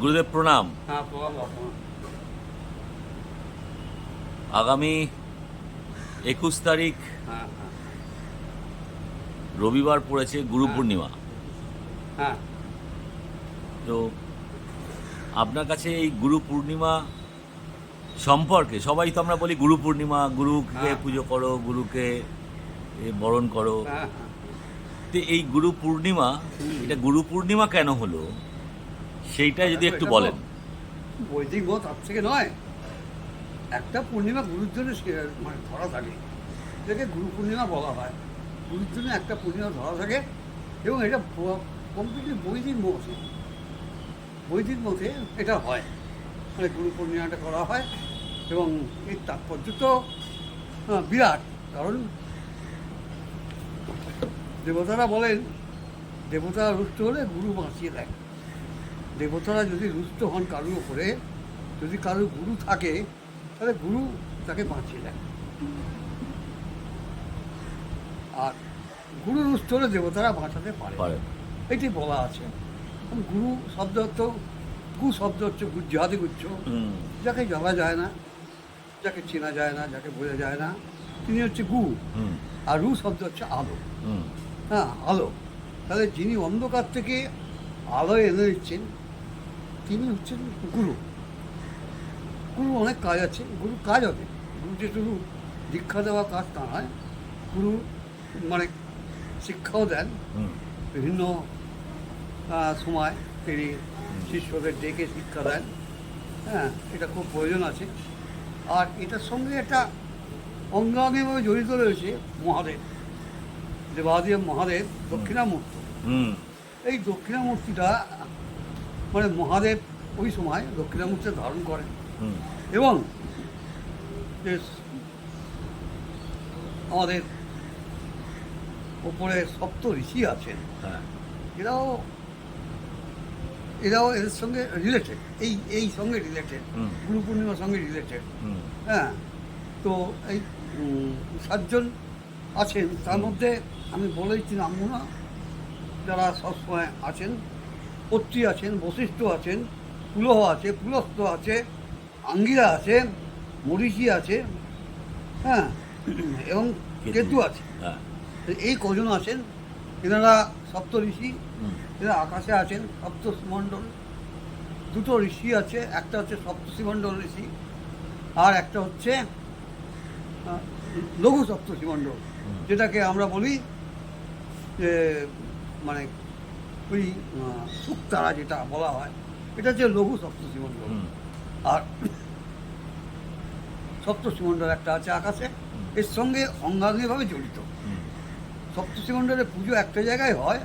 গুরুদেব প্রণাম। হ্যাঁ আপনার আগামী একুশ তারিখ হ্যাঁ হ্যাঁ। রবিবার পড়েছে গুরু পূর্ণিমা। হ্যাঁ। তো আপনার কাছে এই গুরু পূর্ণিমা সম্পর্কে সবাই তো আমরা বলি গুরু পূর্ণিমা গুরুকে হ্যাঁ। পুজো করো গুরুকে বরণ করো। হ্যাঁ হ্যাঁ। তো এই গুরু পূর্ণিমা এটা গুরু পূর্ণিমা কেন হলো? সেইটা যদি একটু বলেন। বৈদিক মত তার থেকে নয়। একটা পূর্ণিমা গুরুর জন্য মানে ধরা থাকে। এটাকে গুরু পূর্ণিমা বলা হয়। গুরুর জন্য একটা পূর্ণিমা ধরা থাকে এবং এটা কমপ্লিটলি বৈদিক মতে বৈদিক মতে এটা হয়। মানে গুরু পূর্ণিমাটা করা হয় এবং এর তাৎপর্য তো বিরাট। কারণ দেবতারা বলেন দেবতারা রুষ্ট হলে গুরু বাঁচিয়ে দেয়। দেবতারা যদি রুষ্ট হন কারুর উপরে, যদি কারুর গুরু থাকে, তাহলে গুরু তাকে বাঁচিয়ে দেয়। আর গুরু রুষ্ট হলে দেবতারা বাঁচাতে পারে পারে এটি বলা আছে। গুরু শব্দ অর্থ গু শব্দ হচ্ছে গুজ্জাদি গুচ্ছ। যাকে জানা যায় না যাকে চেনা যায় না যাকে বোঝা যায় না তিনি হচ্ছে গু। আর রু শব্দ হচ্ছে আলো। হ্যাঁ আলো। তাহলে যিনি অন্ধকার থেকে আলোয় এনে দিচ্ছেন তিনি হচ্ছেন গুরু। গুরু অনেক কাজ আছে গুরু কাজ হবে। গুরু যে শুধু দীক্ষা দেওয়া কাজ তা নয় গুরু মানে শিক্ষাও দেন। বিভিন্ন সময় তিনি শিষ্যদের ডেকে শিক্ষা দেন। হ্যাঁ এটা খুব প্রয়োজন আছে। আর এটার সঙ্গে একটা অঙ্গাঙ্গিভাবে জড়িত রয়েছে মহাদেব। দেবাদেব মহাদেব দক্ষিণামূর্তি। এই দক্ষিণামূর্তিটা মানে মহাদেব ওই সময় দক্ষিণামূর্তি ধারণ করেন। এবং আমাদের ওপরে সপ্ত ঋষি আছেন হ্যাঁ, এরাও এরাও এদের সঙ্গে রিলেটেড এই এই সঙ্গে রিলেটেড গুরু পূর্ণিমার সঙ্গে রিলেটেড হ্যাঁ। তো এই সাতজন আছেন। তার মধ্যে আমি বলেছি নামগুলো যারা সবসময় আছেন পত্রী আছেন বশিষ্ঠ আছেন পুলহ আছে পুলস্ত আছে আঙ্গিরা আছে মরিচি আছে হ্যাঁ এবং কেতু। আছে। হ্যাঁ, এই কজন আছেন? এনারা সপ্ত ঋষি এরা আকাশে আছেন সপ্তমণ্ডল দুটো ঋষি আছে একটা হচ্ছে সপ্তষিমণ্ডল ঋষি আর একটা হচ্ছে লঘু সপ্তষিমণ্ডল হুম। যেটাকে আমরা বলি যে মানে ওই আহ, শুকতারা যেটা বলা হয় এটা হচ্ছে লঘু সপ্তষিমণ্ডল হুম, আর সপ্তষিমণ্ডল একটা আছে আকাশে এর সঙ্গে অঙ্গাঙ্গিভাবে জড়িত। হুম, সপ্তষিমণ্ডলের পুজো একটা জায়গায় হয়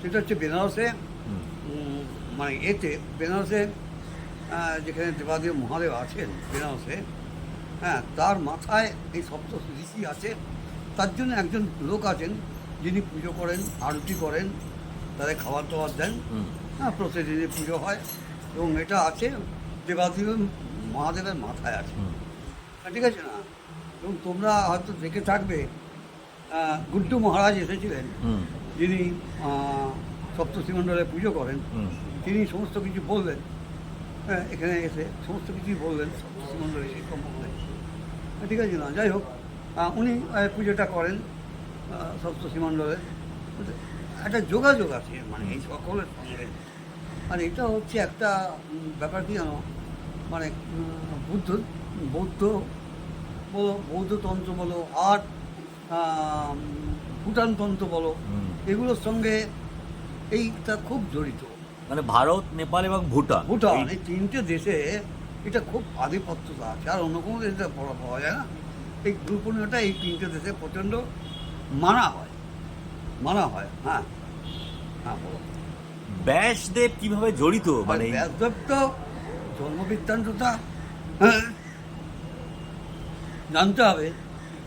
সেটা হচ্ছে বেনারসে। মানে এতে বেনারসে যেখানে দেবাদেব মহাদেব আছেন বেনারসে হ্যাঁ তার মাথায় এই সপ্ত ঋষি আছে। তার জন্য একজন লোক আছেন যিনি পুজো করেন আরতি করেন তাদের খাবার দাবার দেন হ্যাঁ প্রতিদিনই পুজো হয় এবং এটা আছে দেবাদেব মহাদেবের মাথায় আছে। হ্যাঁ, ঠিক আছে না? এবং তোমরা হয়তো দেখে থাকবে গুড্ডু মহারাজ এসেছিলেন। যিনি আহ, সপ্তষিমণ্ডলে পুজো করেন তিনি সমস্ত কিছু বললেন। হ্যাঁ এখানে এসে সমস্ত কিছুই বললেন সপ্তষিমণ্ডলে সেই সম্বন্ধে হ্যাঁ, ঠিক আছে না? যাই হোক উনি পুজোটা করেন আহ, সপ্তষিমণ্ডলে একটা যোগাযোগ আছে মানে এই সকলের সঙ্গে। আর এটা হচ্ছে একটা ব্যাপার কি জানো? মানে বুদ্ধ বৌদ্ধ বলো বৌদ্ধতন্ত্র বলো আর আহ, ভুটান তন্ত্র বলো এগুলোর সঙ্গে এইটা খুব জড়িত। মানে ভারত নেপাল এবং ভুটান। ভুটান এই- তিনটে দেশে এটা খুব আধিপত্যতা আছে। আর অন্য কোনো দেশে পড়া পাওয়া যায় না। এই গুরু এই তিনটে দেশে প্রচণ্ড মানা হয়। মানা হয় হ্যাঁ। হ্যাঁ বলো। ব্যাসদেব কীভাবে জড়িত? মানে মানে ব্যাসদেব তো জন্মবৃত্তান্তটা হ্যাঁ, জানতে হবে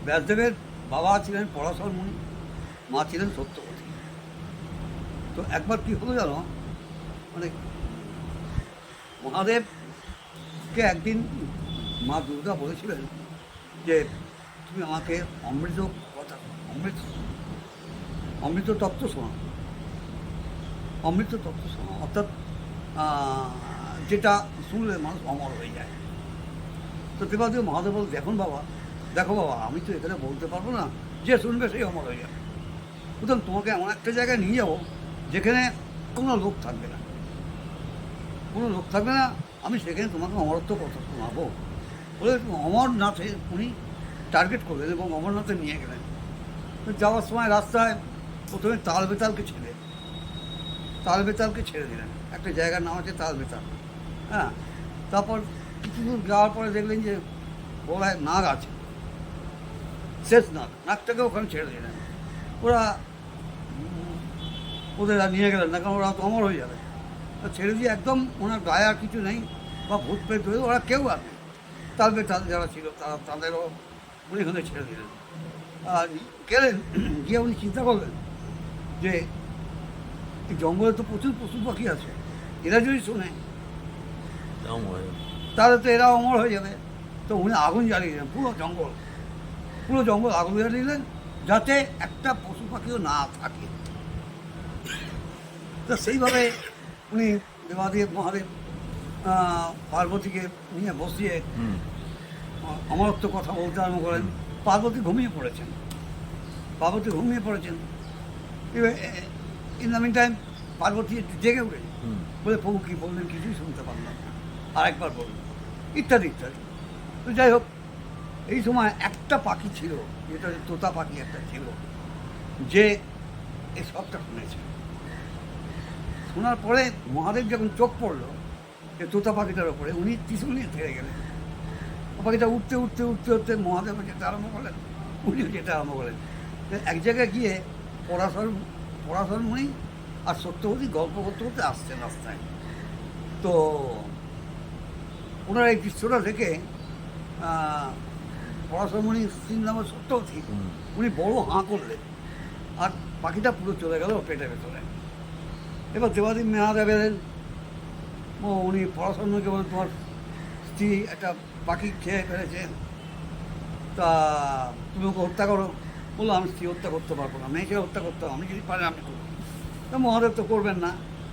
ব্যাসদেবের বাবা ছিলেন পরাশর মুনি, মা ছিলেন সত্যবতী। তো একবার কি হলো জানো? মানে মহাদেবকে একদিন মা দুর্গা বলেছিলেন যে, তুমি আমাকে অমৃত কথা, অমৃত অমৃত তত্ত্ব শোনো অমৃত তত্ত্ব শোনা অর্থাৎ যেটা শুনলে মানুষ অমর হয়ে যায়। তো দেবাদেব মহাদেব বল দেখুন বাবা দেখো বাবা, আমি তো এখানে বলতে পারব না, যে শুনবে সেই অমর হয়ে যাবে। সুতরাং তোমাকে এমন একটা জায়গায় নিয়ে যাব, যেখানে কোনো লোক থাকবে না। কোনো লোক থাকবে না, আমি সেখানে তোমাকে অমরত্ব কথা শোনাবো। বলে অমরনাথে উনি টার্গেট করলেন এবং অমরনাথে নিয়ে গেলেন। যাওয়ার সময় রাস্তায় প্রথমে তাল বেতালকে ছেড়ে, তাল বেতালকে ছেড়ে দিলেন। একটা জায়গার নাম আছে তাল বেতাল। হ্যাঁ তারপর কিছু দূর যাওয়ার পরে দেখলেন যে গোড়ায় নাগ আছে। শেষ নাগ নাকটাকে ওখানে ছেড়ে দিলেন ওরা ওদের আর নিয়ে গেলেন না কারণ ওরা তো অমর হয়ে যাবে। ছেড়ে দিয়ে একদম ওনার গায়ে আর কিছু নেই বা ভূত পেট হয়ে ওরা কেউ আর নেই। তালবে তাল যারা ছিল তারা তাদেরও উনি ওখানে ছেড়ে দিলেন আর গেলেন গিয়ে উনি চিন্তা করলেন যে জঙ্গলে তো প্রচুর পশু পাখি আছে এরা যদি শোনে তাহলে তো এরা অমর হয়ে যাবে। তো উনি আগুন জ্বালিয়ে দিলেন পুরো জঙ্গল। পুরো জঙ্গল আগুন দিলেন যাতে একটা পশু পাখিও না থাকে। তো সেইভাবে উনি দেবাদেব মহাদেব পার্বতীকে নিয়ে বসিয়ে অমরত্ব কথা বলতে আরম্ভ করেন। পার্বতী ঘুমিয়ে পড়েছেন। পার্বতী ঘুমিয়ে পড়েছেন। In the meantime Parvati একটু জেগে উঠে। বলে প্রভু কী বললেন? কিছুই শুনতে পারলাম না। আরেকবার বলুন। ইত্যাদি ইত্যাদি। তো যাই হোক এই সময় একটা পাখি ছিল যেটা তোতা পাখি একটা ছিল, যে সবটা শুনেছে। শোনার পরে মহাদেব যখন চোখ পড়ল যে তোতা পাখিটার ওপরে উনি ত্রিশুল নিয়ে থেমে গেলেন পাখিটা উঠতে উঠতে উঠতে উঠতে মহাদেব যেতে আরম্ভ করলেন। উনিও যেতে আরম্ভ করলেন। এক জায়গায় গিয়ে পরাশর পরাশর মুনি আর সত্যবতী গল্প করতে করতে আসছেন রাস্তায়। তো ওনার এই দৃশ্যটা দেখে পরাশরমণি স্ত্রীর নাম সত্যবতী হুম। উনি বড় হাঁ করলেন। আর পাখিটা পুরো চলে গেল পেটের ভেতরে। এবার দেবাদিন মেহাদেব এলেন। ও উনি পড়াশোনাকে বলেন তোমার স্ত্রী একটা পাখি খেয়ে ফেলেছে তা তুমি ওকে হত্যা করো। বলল আমি স্ত্রী হত্যা করতে পারব না। মেয়েকে হত্যা করতে হবে। আমি যদি পারি আমি করব তা মহাদেব তো করবেন না।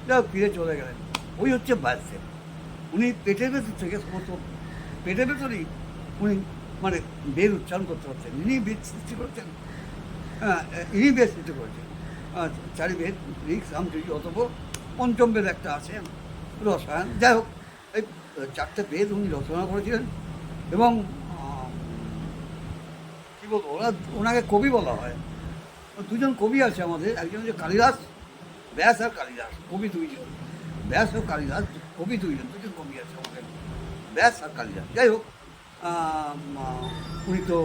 যাই হোক ফিরে চলে গেলেন। ওই হচ্ছে বাদদেব উনি পেটের ভেতর থেকে সমস্ত পেটের ভেতরেই উনি মানে বেদ উচ্চারণ করতে পারতেন। ইনি বেদ সৃষ্টি করতেন। হ্যাঁ ইনি বেদ সৃষ্টি করেছেন। চারি বেদ ঋক সাম যুজ অতপ পঞ্চম বেদ একটা আছে, রসায়ন। যাই হোক, এই চারটে বেদ উনি রচনা করেছিলেন এবং কী বলব, ওরা ওনাকে কবি বলা হয়। দুজন কবি আছে আমাদের, একজন হচ্ছে কালিদাস, ব্যাস আর কালিদাস, কবি দুইজন। ব্যাস ও কালিদাস, কবি দুইজন, দুজন কবি আছে আমাদের। ব্যাস আর কালিদাস। যাই হোক উনি তো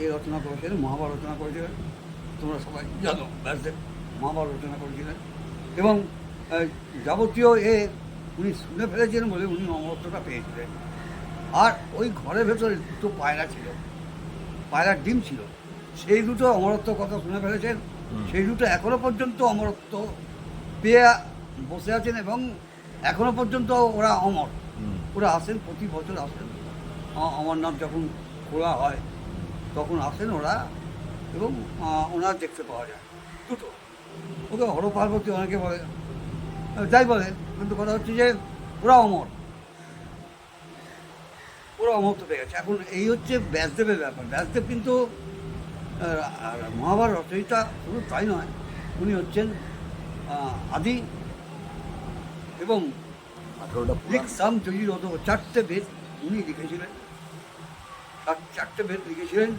এই রচনা করেছিলেন মহাভারত রচনা করেছিলেন। তোমরা সবাই জানো ব্যাসদেব মহাভারত রচনা করেছিলেন। এবং যাবতীয় এ উনি শুনে ফেলেছেন বলে উনি অমরত্বটা পেয়েছিলেন। আর ওই ঘরের ভেতরে দুটো পায়রা ছিল পায়রার ডিম ছিল। সেই দুটো অমরত্ব কথা শুনে ফেলেছেন। সেই দুটো এখনও পর্যন্ত অমরত্ব পেয়ে বসে আছেন এবং এখনও পর্যন্ত ওরা অমর। ওরা আসেন প্রতি বছর আসেন। আ- নাম যখন খোলা হয় তখন আসেন ওরা এবং ওনার দেখতে পাওয়া যায়। দুটো। ওকে হর পার্বতী অনেকে বলে। যাই বলে কিন্তু কথা হচ্ছে যে ওরা অমর। ওরা অমরত্ব পেয়ে গেছে এখন এই হচ্ছে ব্যাসদেবের ব্যাপার। ব্যাসদেব কিন্তু মহাভারত রচয়িতা শুধু তাই নয় উনি হচ্ছেন আদি এবং চারটে বেদ উনি লিখেছিলেন। চার- চারটে বেদ লিখেছিলেন।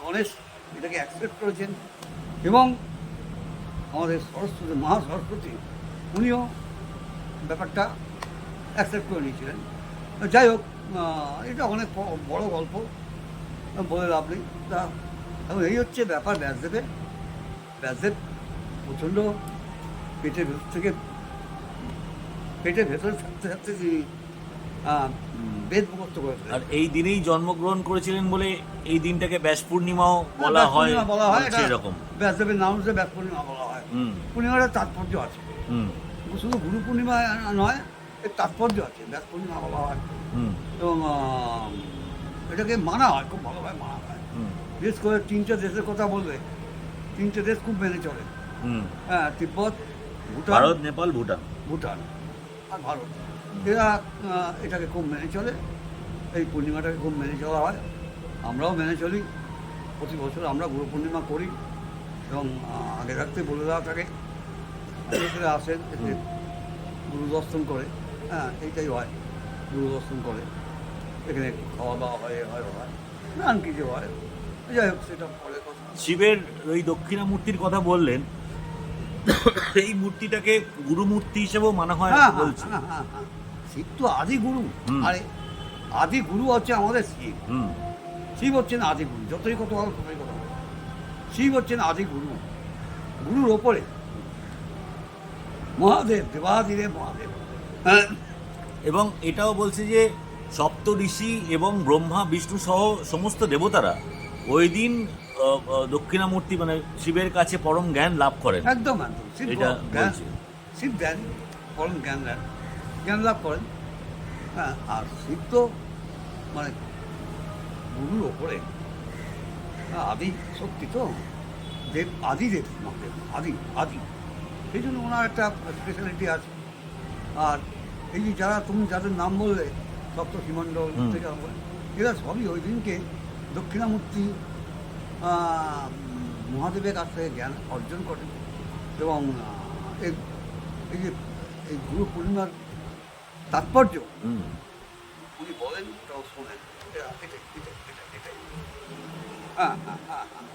গণেশ, এটাকে অ্যাকসেপ্ট করেছেন এবং আমাদের সরস্বতী মহা সরস্বতী উনিও ব্যাপারটা অ্যাকসেপ্ট করে নিয়েছিলেন। যাই হোক এটা অনেক বড় গল্প, বলে লাভ নেই। তা, এখন এই হচ্ছে ব্যাপার ব্যাসদেবের। ব্যাসদেব প্রচণ্ড পেটের ভেতর থেকে, পেটের ভেতরে থাকতে থাকতে তিনি আহ, উম, বেদ মুখস্থ করে আর এই দিনেই জন্মগ্রহণ করেছিলেন বলে এই দিনটাকে ব্যাস পূর্ণিমাও বলা হয় বলা হয়, এরকম ব্যাসদেবের নাম হচ্ছে ব্যাস পূর্ণিমা বলা হয়। হুম। পূর্ণিমাটার তাৎপর্য আছে। হুম। শুধু গুরু পূর্ণিমা নয় এর তাৎপর্য আছে ব্যাস পূর্ণিমা বলা হয়। এবং এটাকে মানা হয় খুব ভালোভাবে মানা হয়। হুম। বিশেষ করে তিনটে দেশের কথা বলবে তিনটে দেশ খুব মেনে চলে। হুম। হ্যাঁ তিব্বত ভুটান ভারত নেপাল ভুটান। ভুটান আর ভারত। এরা এটাকে খুব মেনে চলে। এই পূর্ণিমাটাকে খুব মেনে চলা হয়। আমরাও মেনে চলি। প্রতি বছর আমরা গুরু পূর্ণিমা করি এবং আগে থাকতে বলে দেওয়া থাকে। অনেকেরা আসেন এতে গুরু দর্শন করে। হ্যাঁ এইটাই হয়। গুরু দর্শন করে। এখানে খাওয়া দাওয়া হয় হয় হয়। নান কিছু হয়। যাই হোক সেটা পরে কথা। শিবের ওই দক্ষিণা মূর্তির কথা বললেন। এই মূর্তিটাকে গুরু মূর্তি হিসেবেও মানা হয় হ্যাঁ, হ্যাঁ, বলছে হ্যাঁ, হ্যাঁ, হ্যাঁ। শিব তো আদি গুরু। আরে আদি গুরু হচ্ছে আমাদের শিব। হুম। শিব হচ্ছেন আদি গুরু যতই কথা বলো ততই কথা বলো। শিব হচ্ছেন আদি গুরু। গুরুর ওপরে। মহাদেব দেবাদিদেব মহাদেব। হ্যাঁ, এবং এটাও বলছে যে সপ্ত ঋষি এবং ব্রহ্মা বিষ্ণু সহ সমস্ত দেবতারা ওই দিন দক্ষিণামূর্তি মানে শিবের কাছে পরম জ্ঞান লাভ করেন। একদম একদম। শিব এটা জ্ঞান। শিব জ্ঞান পরম জ্ঞান দেন। জ্ঞান লাভ করেন। হ্যাঁ আর শিব তো মানে গুরুর ওপরে। হ্যাঁ, আদি শক্তি তো? দেব আদি দেব মহাদেব আদি আদি। সেই জন্য ওনার একটা স্পেশালিটি আছে। আর এই যে যারা তুমি যাদের নাম বললে সপ্তষিমণ্ডল হুম। থেকে এরা সবই ওই দিনকে দক্ষিণামূর্তি মহাদেবের কাছ থেকে জ্ঞান অর্জন করেন। এবং এই যে এই গুরু পূর্ণিমার তাৎপর্য। উনি বলেন ওটাও শোনেন। হ্যাঁ হ্যাঁ হ্যাঁ হ্যাঁ।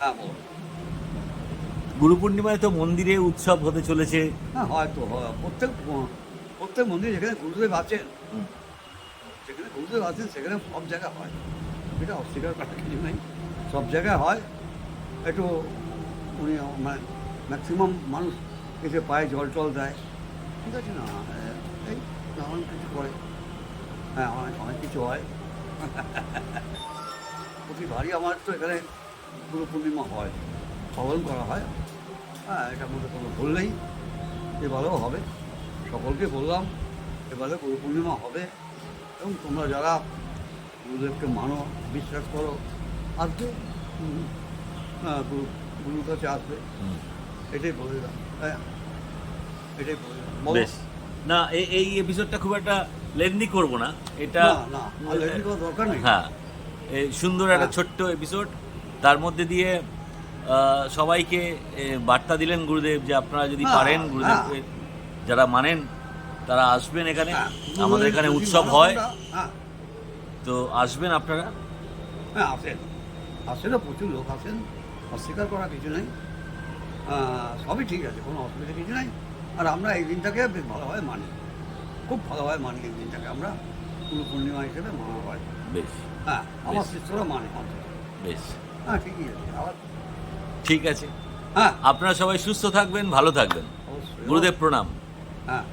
হ্যাঁ গুরু পূর্ণিমায় তো মন্দিরে উৎসব হতে চলেছে। হ্যাঁ হয়তো হয়। প্রত্যেক প্রত্যেক মন্দিরে যেখানে গুরুদেব আছেন যেখানে গুরুদেব আছেন সেখানে সব জায়গায় হয়। এটা অস্বীকার করার কিছু নেই। সব জায়গায় হয়। একটু উনি মানে ম্যাক্সিমাম মানুষ এসে পায়ে জল টল দেয়। ঠিক আছে না এই নানান কিছু করে হ্যাঁ অনেক অনেক কিছু হয় প্রতিবারই আমার তো এখানে গুরু পূর্ণিমা হয় পালন করা হয় হ্যাঁ এটার মধ্যে কোনো ভুল নেই এবারেও হবে সকলকে বললাম এবারে গুরু পূর্ণিমা হবে এবং তোমরা যারা গুরুদেবকে মানো বিশ্বাস করো আসবে হ্যাঁ গুরু গুরুর কাছে আসবে এটাই বলে দিলাম হ্যাঁ এটাই বেশ। না এই এপিসোডটা খুব একটা লেন্দি করব না। এটা দরকার নেই। হ্যাঁ এই সুন্দর একটা হ্যাঁ। ছোট্ট এপিসোড তার মধ্যে দিয়ে সবাইকে বার্তা দিলেন গুরুদেব যে আপনারা যদি হ্যাঁ, পারেন গুরুদেবকে যারা মানেন তারা আসবেন এখানে। হ্যাঁ, আমাদের এখানে উৎসব হয়। হ্যাঁ। তো আসবেন আপনারা? হ্যাঁ আসেন। আসেনও প্রচুর লোক আসেন। অস্বীকার করা কিছু নেই। সবই ঠিক আছে কোনো অসুবিধা কিছু নেই। আর আমরা এই দিনটাকে বেশ ভালোভাবে মানি। খুব ভালোভাবে মানি এই দিনটাকে। আমরা পুরো পূর্ণিমা হিসেবে মানা হয় বেশ হ্যাঁ আমার। শিষ্যরা মানে বেশ। হ্যাঁ ঠিকই আছে। আবার? ঠিক আছে। হ্যাঁ। আপনারা সবাই সুস্থ থাকবেন ভালো থাকবেন। অবশ্যই। গুরুদেব প্রণাম। হ্যাঁ।